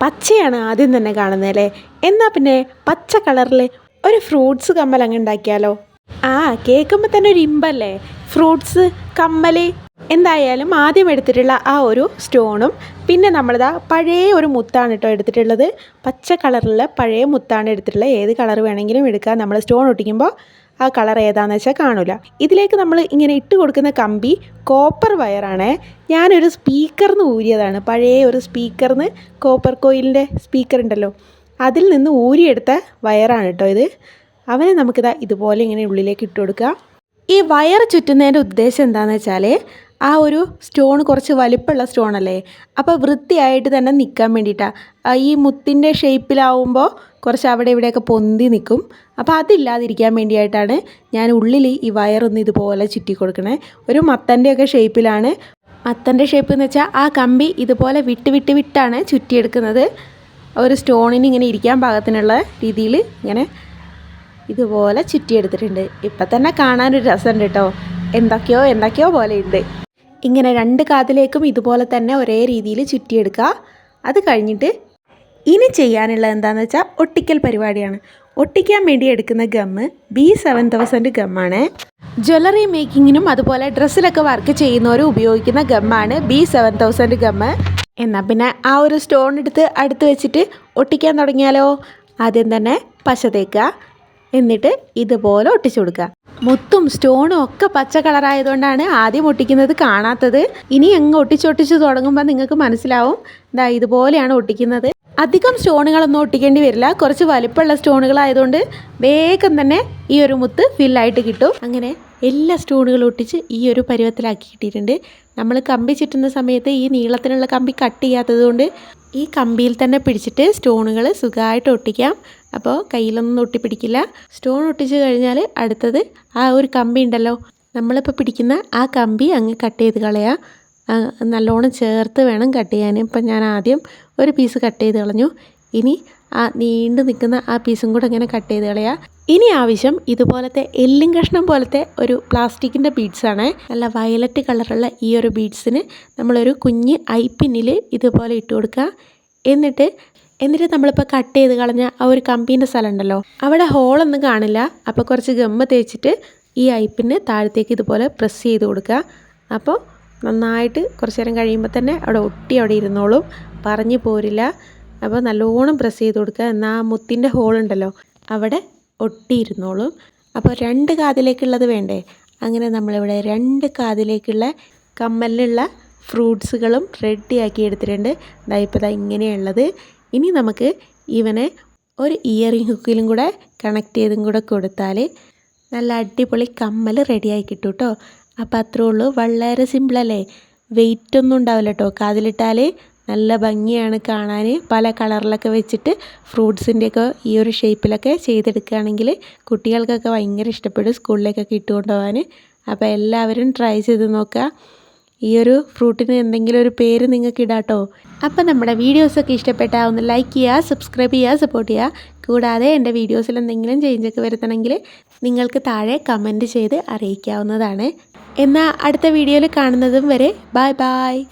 പച്ചയാണ് ആദ്യം തന്നെ കാണുന്നത് അല്ലേ? എന്നാൽ പിന്നെ പച്ച കളറിൽ ഒരു ഫ്രൂട്ട്സ് കമ്മൽ അങ്ങ് ഉണ്ടാക്കിയാലോ? ആ കേൾക്കുമ്പോൾ തന്നെ ഒരു ഇമ്പല്ലേ? ഫ്രൂട്ട്സ് കമ്മൽ എന്തായാലും ആദ്യം എടുത്തിട്ടുള്ള ആ ഒരു സ്റ്റോണും പിന്നെ നമ്മളിതാ പഴയ ഒരു മുത്താണ് കേട്ടോ എടുത്തിട്ടുള്ളത്. പച്ച കളറിലുള്ള പഴയ മുത്താണ് എടുത്തിട്ടുള്ളത് ഏത് കളർ വേണമെങ്കിലും എടുക്കാം. നമ്മൾ സ്റ്റോൺ ഒട്ടിക്കുമ്പോൾ ആ കളർ ഏതാണെന്ന് വെച്ചാൽ കാണില്ല ഇതിലേക്ക് നമ്മൾ ഇങ്ങനെ ഇട്ട് കൊടുക്കുന്ന കമ്പി കോപ്പർ വയറാണ്. ഞാനൊരു സ്പീക്കറിന്ന് ഊരിയതാണ്. പഴയ ഒരു സ്പീക്കറിന്ന് കോപ്പർ കോയിലിന്റെ സ്പീക്കർ ഉണ്ടല്ലോ. അതിൽ നിന്ന് ഊരിയെടുത്ത വയറാണ് കേട്ടോ ഇത്. അവനെ നമുക്കിതാ ഇതുപോലെ ഇങ്ങനെ ഉള്ളിലേക്ക് ഇട്ട് കൊടുക്കുക ഈ വയർ ചുറ്റുന്നതിന്റെ ഉദ്ദേശം എന്താണെന്ന് വെച്ചാൽ ആ ഒരു സ്റ്റോൺ കുറച്ച് വലിപ്പമുള്ള സ്റ്റോൺ അല്ലേ അപ്പോൾ വൃത്തിയായിട്ട് തന്നെ നിൽക്കാൻ വേണ്ടിയിട്ടാണ് ഈ മുത്തിന്റെ ഷേപ്പിലാവുമ്പോൾ കുറച്ച് അവിടെ ഇവിടെയൊക്കെ പൊന്തി നിൽക്കും. അപ്പോൾ അതില്ലാതിരിക്കാൻ വേണ്ടിയിട്ടാണ് ഞാൻ ഉള്ളിൽ ഈ വയറൊന്ന് ഇതുപോലെ ചുറ്റി കൊടുക്കണേ. ഒരു മത്തന്റെയൊക്കെ ഷേപ്പിലാണ്. മത്തന്റെ ഷേപ്പ് എന്ന് വെച്ചാൽ ആ കമ്പി ഇതുപോലെ വിട്ട് വിട്ട് വിട്ടാണ് ചുറ്റിയെടുക്കുന്നത്. ഒരു സ്റ്റോണിന് ഇങ്ങനെ ഇരിക്കാൻ പാകത്തിനുള്ള രീതിയിൽ ഇങ്ങനെ ഇതുപോലെ ചുറ്റിയെടുത്തിട്ടുണ്ട്. ഇപ്പം തന്നെ കാണാനൊരു രസമുണ്ട് കേട്ടോ. എന്തൊക്കെയോ എന്തൊക്കെയോ പോലെ ഉണ്ട് ഇങ്ങനെ രണ്ട് കാതിലേക്കും ഇതുപോലെ തന്നെ ഒരേ രീതിയിൽ ചുറ്റിയെടുക്കുക. അത് കഴിഞ്ഞിട്ട് ഇനി ചെയ്യാനുള്ളത് എന്താണെന്ന് വെച്ചാൽ ഒട്ടിക്കൽ പരിപാടിയാണ്. ഒട്ടിക്കാൻ വേണ്ടി എടുക്കുന്ന ഗമ്മ് ബി സെവൻ തൗസൻഡ് ഗമ്മാണ് ജ്വല്ലറി മേക്കിങ്ങിനും അതുപോലെ ഡ്രസ്സിലൊക്കെ വർക്ക് ചെയ്യുന്നവരും ഉപയോഗിക്കുന്ന ഗമ്മാണ് ബി സെവൻ തൗസൻഡ് ഗമ്മ് എന്നാൽ പിന്നെ ആ ഒരു സ്റ്റോൺ എടുത്ത് അടുത്ത് വെച്ചിട്ട് ഒട്ടിക്കാൻ തുടങ്ങിയാലോ? ആദ്യം തന്നെ പശ തേക്കുക. എന്നിട്ട് ഇതുപോലെ ഒട്ടിച്ചു കൊടുക്കുക. മുത്തും സ്റ്റോണും ഒക്കെ പച്ച കളറായതുകൊണ്ടാണ് ആദ്യം ഒട്ടിക്കുന്നത് കാണാത്തത്. ഇനി അങ്ങ് ഒട്ടിച്ചൊട്ടിച്ച് തുടങ്ങുമ്പോൾ നിങ്ങൾക്ക് മനസ്സിലാവും. ഇതാ ഇതുപോലെയാണ് ഒട്ടിക്കുന്നത്. അധികം സ്റ്റോണുകളൊന്നും ഒട്ടിക്കേണ്ടി വരില്ല. കുറച്ച് വലിപ്പമുള്ള സ്റ്റോണുകളായതുകൊണ്ട് വേഗം തന്നെ ഈ ഒരു മുത്ത് ഫില്ലായിട്ട് കിട്ടും. അങ്ങനെ എല്ലാ സ്റ്റോണുകളും ഒട്ടിച്ച് ഈ ഒരു പരുവത്തിലാക്കി കിട്ടിയിട്ടുണ്ട്. നമ്മൾ കമ്പി ചുറ്റുന്ന സമയത്ത് ഈ നീളത്തിനുള്ള കമ്പി കട്ട് ചെയ്യാത്തത് ഈ കമ്പിയിൽ തന്നെ പിടിച്ചിട്ട് സ്റ്റോണുകൾ സുഖമായിട്ട് ഒട്ടിക്കാം. അപ്പോൾ കയ്യിലൊന്നും ഒട്ടിപ്പിടിക്കില്ല. സ്റ്റോൺ ഒട്ടിച്ച് കഴിഞ്ഞാൽ അടുത്തത് ആ ഒരു കമ്പി ഉണ്ടല്ലോ. നമ്മളിപ്പോൾ പിടിക്കുന്ന ആ കമ്പി അങ്ങ് കട്ട് ചെയ്ത് കളയാം. നല്ലോണം ചേർത്ത് വേണം കട്ട് ചെയ്യാൻ. ഇപ്പം ഞാൻ ആദ്യം ഒരു പീസ് കട്ട് ചെയ്ത് കളഞ്ഞു. ഇനി ആ നീണ്ടു നിൽക്കുന്ന ആ പീസും കൂടെ ഇങ്ങനെ കട്ട് ചെയ്ത് കളയുക ഇനി ആവശ്യം ഇതുപോലത്തെ എല്ലും കഷ്ണം പോലത്തെ ഒരു പ്ലാസ്റ്റിക്കിന്റെ ബീഡ്സാണ് നല്ല വയലറ്റ് കളറുള്ള ഈ ഒരു ബീഡ്സിന് നമ്മളൊരു കുഞ്ഞ് ഐപ്പിന്നിൽ ഇതുപോലെ ഇട്ട് കൊടുക്കുക എന്നിട്ട് എന്നിട്ട് നമ്മളിപ്പോൾ കട്ട് ചെയ്ത് കളഞ്ഞ ആ ഒരു കമ്പീന്റെ സ്ഥലം ഉണ്ടല്ലോ അവിടെ ഹോളൊന്നും കാണില്ല. അപ്പോൾ കുറച്ച് ഗമ്മ തേച്ചിട്ട് ഈ ഐപ്പിന് താഴത്തേക്ക് ഇതുപോലെ പ്രസ് ചെയ്ത് കൊടുക്കുക അപ്പോൾ നന്നായിട്ട് കുറച്ച് നേരം കഴിയുമ്പോൾ തന്നെ അവിടെ ഒട്ടി അവിടെ ഇരുന്നോളും. പറഞ്ഞു പോരില്ല. അപ്പോൾ നല്ലോണം പ്രസ് ചെയ്ത് കൊടുക്കുക. എന്നാൽ ആ മുത്തിന്റെ ഹോളുണ്ടല്ലോ അവിടെ ഒട്ടിയിരുന്നോളും അപ്പോൾ രണ്ട് കാതിലേക്കുള്ളത് വേണ്ടേ? അങ്ങനെ നമ്മളിവിടെ രണ്ട് കാതിലേക്കുള്ള കമ്മലിലുള്ള ഫ്രൂട്ട്സുകളും റെഡിയാക്കി എടുത്തിട്ടുണ്ട്. ഇതാ ഇപ്പോൾ ദാ ഇങ്ങനെയുള്ളത്. ഇനി നമുക്ക് ഇവനെ ഒരു ഇയറിംഗ് ഹുക്കിലും കൂടെ കണക്ട് ചെയ്തും കൂടെ കൊടുത്താൽ നല്ല അടിപൊളി കമ്മൽ റെഡിയായി കിട്ടും കേട്ടോ. അപ്പോൾ അത്രേ ഉള്ളൂ. വളരെ സിമ്പിളല്ലേ വെയിറ്റ് ഒന്നും ഉണ്ടാവില്ല കേട്ടോ കാതിലിട്ടാൽ നല്ല ഭംഗിയാണ് കാണാൻ പല കളറിലൊക്കെ വെച്ചിട്ട് ഫ്രൂട്ട്സിന്റെയൊക്കെ ഈ ഒരു ഷേപ്പിലൊക്കെ ചെയ്തെടുക്കുകയാണെങ്കിൽ കുട്ടികൾക്കൊക്കെ ഭയങ്കര ഇഷ്ടപ്പെടും സ്കൂളിലേക്കൊക്കെ ഇട്ട് അപ്പോൾ എല്ലാവരും ട്രൈ ചെയ്ത് നോക്കുക. ഈ ഒരു ഫ്രൂട്ടിന് എന്തെങ്കിലും ഒരു പേര് നിങ്ങൾക്ക് ഇടാട്ടോ അപ്പം നമ്മുടെ വീഡിയോസൊക്കെ ഇഷ്ടപ്പെട്ടാൽ ഒന്ന് ലൈക്ക് ചെയ്യുക സബ്സ്ക്രൈബ് ചെയ്യുക സപ്പോർട്ട് ചെയ്യുക. കൂടാതെ എന്റെ വീഡിയോസിൽ എന്തെങ്കിലും ചേഞ്ചൊക്കെ വരുത്തണമെങ്കിൽ നിങ്ങൾക്ക് താഴെ കമന്റ് ചെയ്ത് അറിയിക്കാവുന്നതാണ്. എന്നാൽ അടുത്ത വീഡിയോയിൽ കാണുന്നതും വരെ ബായ് ബായ്